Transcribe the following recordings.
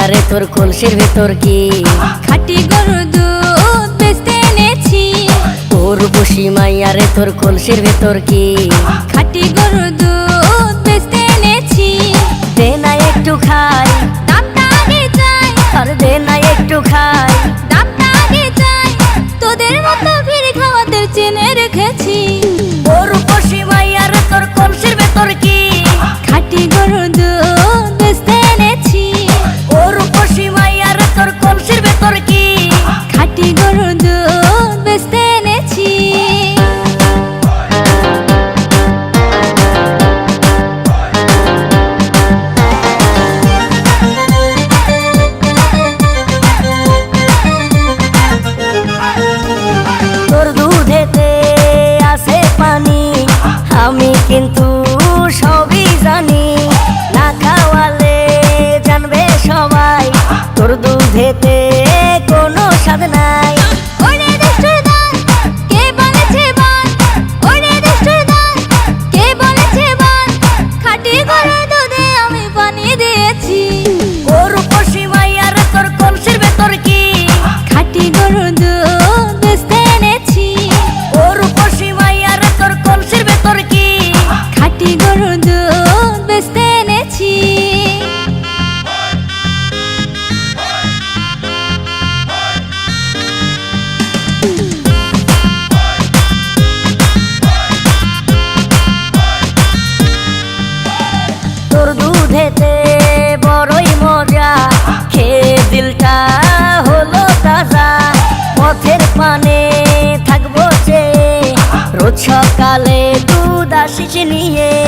মাইয়ারে তোর কলসির ভেতর কি? খাটি গরুর দুধ বেচতে এনেছি। তোর বসি মাইয়ারে তোর কলসির ভেতর কি? খাটি গরুর দুধ বেচতে এনেছি। দে না একটু খাই। দামটা আগে চাই। আর দে না একটু খাই। দামটা আগে চাই। তোদের মতো ভিড় খাওয়াতে চেনে রেখেছি। তোর বসি মাইয়ারে তোর কলসির ভেতর কি? আমি সবই জানি না খাওয়ালে জানবে সবাই। তোর দুধেতে সকালে আসিস নিয়ে।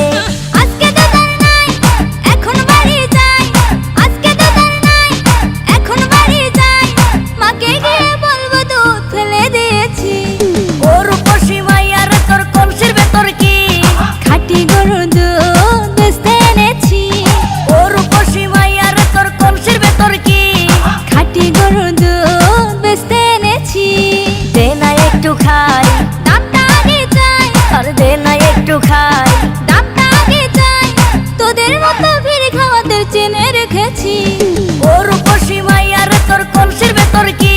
ফিরে খাওয়াতে চেনে রেখেছি। ওর পশিমাই আর তোর কলসির ভেতর কি?